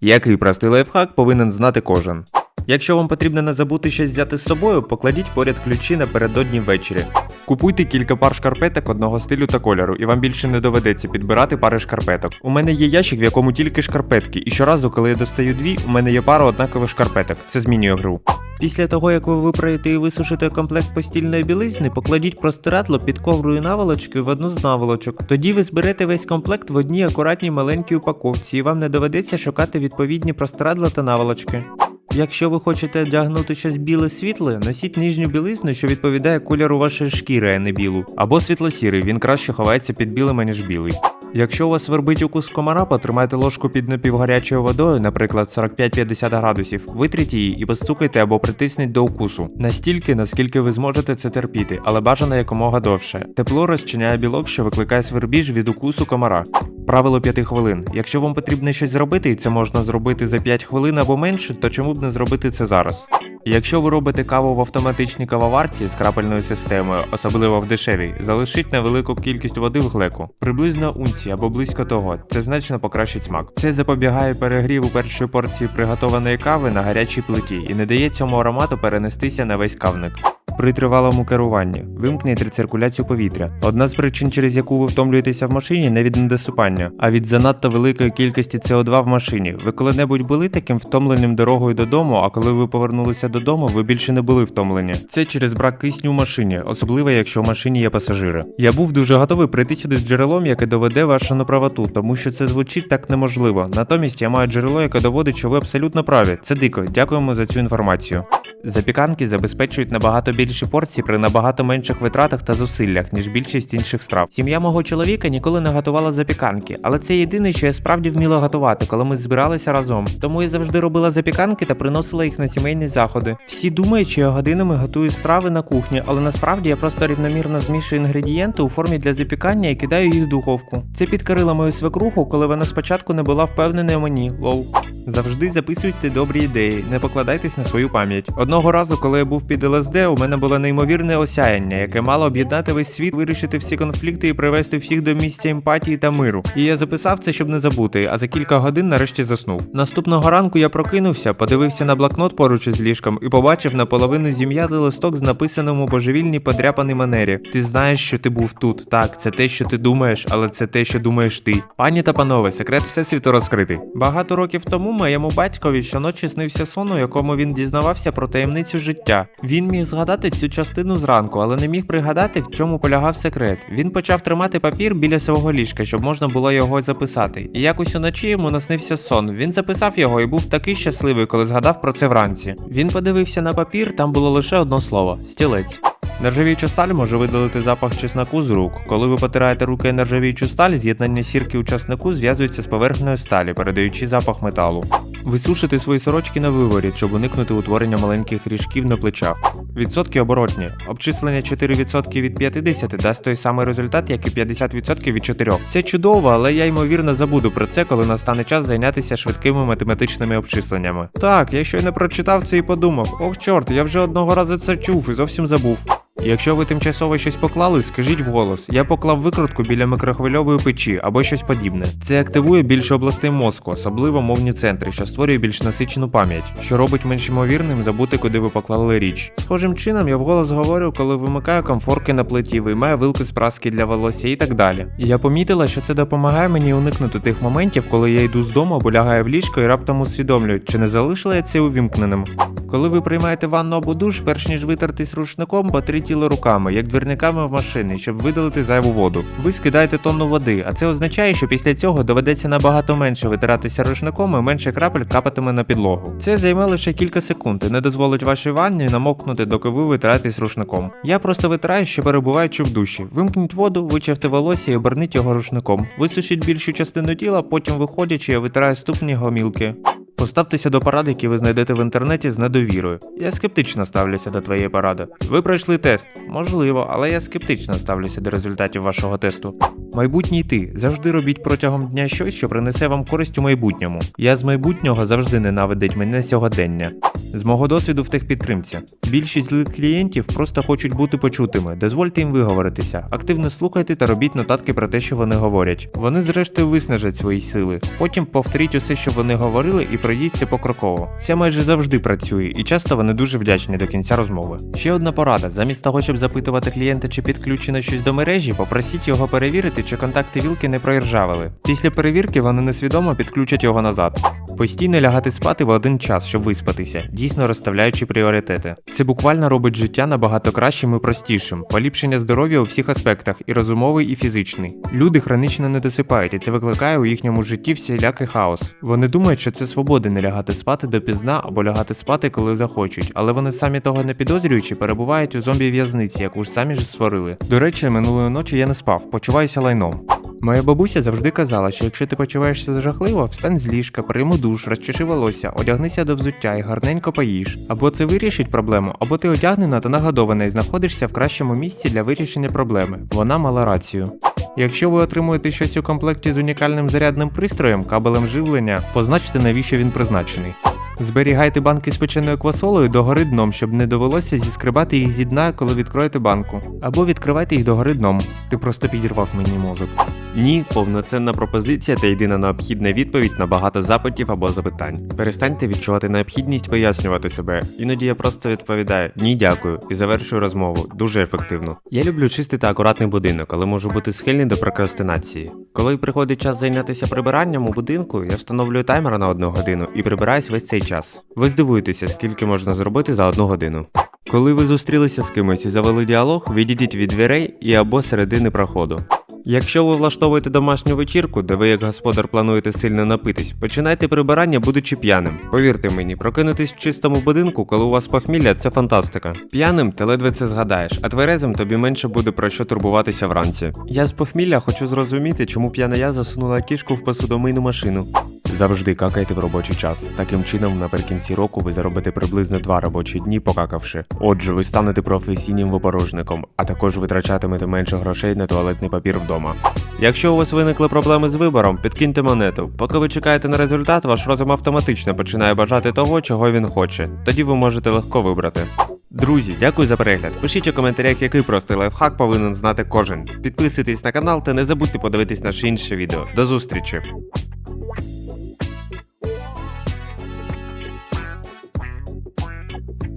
Який простий лайфхак повинен знати кожен. Якщо вам потрібно не забути щось взяти з собою, покладіть поряд ключі напередодні ввечері. Купуйте кілька пар шкарпеток одного стилю та кольору, і вам більше не доведеться підбирати пари шкарпеток. У мене є ящик, в якому тільки шкарпетки, і щоразу, коли я достаю дві, у мене є пара однакових шкарпеток. Це змінює гру. Після того, як ви випраєте і висушите комплект постільної білизни, покладіть простирадло під коврою наволочки в одну з наволочок. Тоді ви зберете весь комплект в одній акуратній маленькій упаковці, і вам не доведеться шукати відповідні простирадла та наволочки. Якщо ви хочете одягнути щось біле світле, носіть нижню білизну, що відповідає кольору вашої шкіри, а не білу. Або світло-сірий, він краще ховається під білим, аніж білий. Якщо у вас свербить укус комара, потримайте ложку під напівгарячою водою, наприклад 45-50 градусів, витріть її і постукайте або притисніть до укусу. Настільки, наскільки ви зможете це терпіти, але бажано якомога довше. Тепло розчиняє білок, що викликає свербіж від укусу комара. Правило 5 хвилин. Якщо вам потрібно щось зробити, і це можна зробити за 5 хвилин або менше, то чому б не зробити це зараз? Якщо ви робите каву в автоматичній кавоварці з крапельною системою, особливо в дешевій, залишіть невелику кількість води в глеку, приблизно унці або близько того. Це значно покращить смак. Це запобігає перегріву першої порції приготованої кави на гарячій плиті і не дає цьому аромату перенестися на весь кавник. При тривалому керуванні вимкніть рециркуляцію повітря. Одна з причин, через яку ви втомлюєтеся в машині, не від недосипання, а від занадто великої кількості СО2 в машині. Ви коли-небудь були таким втомленим дорогою додому, а коли ви повернулися додому, ви більше не були втомлені. Це через брак кисню в машині, особливо якщо в машині є пасажири. Я був дуже готовий прийти сюди з джерелом, яке доведе вашу неправоту, тому що це звучить так неможливо. Натомість я маю джерело, яке доводить, що ви абсолютно праві. Це дико. Дякуємо за цю інформацію. Запіканки забезпечують набагато більші порції при набагато менших витратах та зусиллях, ніж більшість інших страв. Сім'я мого чоловіка ніколи не готувала запіканки, але це єдине, що я справді вміла готувати, коли ми збиралися разом. Тому я завжди робила запіканки та приносила їх на сімейні заходи. Всі думають, що я годинами готую страви на кухні, але насправді я просто рівномірно змішую інгредієнти у формі для запікання і кидаю їх в духовку. Це підкорило мою свекруху, коли вона спочатку не була впевнена мені. Лол. Завжди записуйте добрі ідеї, не покладайтесь на свою пам'ять. Одного разу, коли я був під ЛСД, у мене було неймовірне осяяння, яке мало об'єднати весь світ, вирішити всі конфлікти і привести всіх до місця емпатії та миру. І я записав це, щоб не забути, а за кілька годин нарешті заснув. Наступного ранку я прокинувся, подивився на блокнот поруч із ліжком і побачив наполовину зім'ятий листок з написаним у божевільній подряпаній манері. Ти знаєш, що ти був тут. Так, це те, що ти думаєш, але це те, що думаєш ти. Пані та панове, секрет всесвіту розкритий. Багато років тому моєму батькові щоночі снився сон, у якому він дізнавався про таємницю життя. Він міг згадати цю частину зранку, але не міг пригадати, в чому полягав секрет. Він почав тримати папір біля свого ліжка, щоб можна було його записати. І якось уночі йому наснився сон. Він записав його і був такий щасливий, коли згадав про це вранці. Він подивився на папір, там було лише одно слово стілець. Нержавіюча сталь може видалити запах чесноку з рук. Коли ви потираєте руки нержавіючу сталь, з'єднання сірки у часнику зв'язується з поверхнею сталі, передаючи запах металу. Висушити свої сорочки на виворі, щоб уникнути утворення маленьких ріжків на плечах. Відсотки оборотні. Обчислення 4% від 50 дасть той самий результат, як і 50% від 4. Це чудово, але я ймовірно забуду про це, коли настане час зайнятися швидкими математичними обчисленнями. Так, я щойно прочитав це і подумав: ох, чорт, я вже одного разу це чув і зовсім забув. Якщо ви тимчасово щось поклали, скажіть вголос. Я поклав викрутку біля микрохвильової печі або щось подібне. Це активує більше областей мозку, особливо мовні центри, що створює більш насичену пам'ять, що робить менш ймовірним забути, куди ви поклали річ. Схожим чином я вголос говорю, коли вимикаю комфорки на плиті, виймаю вилки з праски для волосся і так далі. Я помітила, що це допомагає мені уникнути тих моментів, коли я йду з дому або лягаю в ліжко і раптом усвідомлюю, чи не залишила я це увімкненим. Коли ви приймаєте ванну або душ, перш ніж витертись рушником, потріть тіло руками, як двірниками в машині, щоб видалити зайву воду. Ви скидаєте тонну води, а це означає, що після цього доведеться набагато менше витиратися рушником і менше крапель капатиме на підлогу. Це займе лише кілька секунд і не дозволить вашій ванні намокнути, доки ви витираєтесь рушником. Я просто витираю, що перебуваючи в душі. Вимкніть воду, вичавте волосся і оберніть його рушником. Висушіть більшу частину тіла, потім виходячи, я витираю ступні гомілки. Поставтеся до порад, які ви знайдете в інтернеті з недовірою. Я скептично ставлюся до твоєї поради. Ви пройшли тест, можливо, але я скептично ставлюся до результатів вашого тесту. Майбутній ти завжди робіть протягом дня щось, що принесе вам користь у майбутньому. Я з майбутнього завжди ненавидить мене сьогодення. З мого досвіду в техпідтримці. Більшість злих клієнтів просто хочуть бути почутими. Дозвольте їм виговоритися. Активно слухайте та робіть нотатки про те, що вони говорять. Вони зрештою виснажать свої сили. Потім повторіть усе, що вони говорили, і пройдіться покроково. Це майже завжди працює, і часто вони дуже вдячні до кінця розмови. Ще одна порада: замість того, щоб запитувати клієнта, чи підключено щось до мережі, попросіть його перевірити, чи контакти вілки не проіржавили. Після перевірки вони несвідомо підключать його назад. Постійно лягати спати в один час, щоб виспатися, дійсно розставляючи пріоритети. Це буквально робить життя набагато кращим і простішим, поліпшення здоров'я у всіх аспектах, і розумовий, і фізичний. Люди хронічно не досипають, і це викликає у їхньому житті всілякий хаос. Вони думають, що це свобода не лягати спати допізна або лягати спати, коли захочуть, але вони самі того не підозрюючи, перебувають у зомбі-в'язниці, яку ж самі ж створили. До речі, минулої ночі я не спав, почуваюся лайном. Моя бабуся завжди казала, що якщо ти почуваєшся жахливо, встань з ліжка, прийми душ, розчеши волосся, одягнися до взуття і гарненько поїж. Або це вирішить проблему, або ти одягнена та нагодована і знаходишся в кращому місці для вирішення проблеми. Вона мала рацію. Якщо ви отримуєте щось у комплекті з унікальним зарядним пристроєм, кабелем живлення, позначте навіщо він призначений. Зберігайте банки з печеною квасолою догори дном, щоб не довелося зіскребати їх зі дна, коли відкроєте банку. Або відкривайте їх догори дном. Ти просто підірвав мені мозок. Ні, повноцінна пропозиція та єдина необхідна відповідь на багато запитів або запитань. Перестаньте відчувати необхідність пояснювати себе. Іноді я просто відповідаю ні, дякую і завершую розмову дуже ефективно. Я люблю чистий та акуратний будинок, але можу бути схильний до прокрастинації. Коли приходить час зайнятися прибиранням у будинку, я встановлюю таймер на одну годину і прибираюсь весь цей час. Ви здивуєтеся, скільки можна зробити за одну годину. Коли ви зустрілися з кимось і завели діалог, відійдіть від дверей і або середини проходу. Якщо ви влаштовуєте домашню вечірку, де ви як господар плануєте сильно напитись, починайте прибирання, будучи п'яним. Повірте мені, прокинутись в чистому будинку, коли у вас похмілля, це фантастика. П'яним ти ледве це згадаєш, а тверезим тобі менше буде про що турбуватися вранці. Я з похмілля хочу зрозуміти, чому п'яна я засунула кішку в посудомийну машину. Завжди какайте в робочий час. Таким чином, наприкінці року ви заробите приблизно два робочі дні, покакавши. Отже, ви станете професійним випорожником, а також витрачатимете менше грошей на туалетний папір вдома. Якщо у вас виникли проблеми з вибором, підкиньте монету. Поки ви чекаєте на результат, ваш розум автоматично починає бажати того, чого він хоче. Тоді ви можете легко вибрати. Друзі, дякую за перегляд. Пишіть у коментарях, який простий лайфхак повинен знати кожен. Підписуйтесь на канал та не забудьте подивитись наше інше відео. До зустрічі!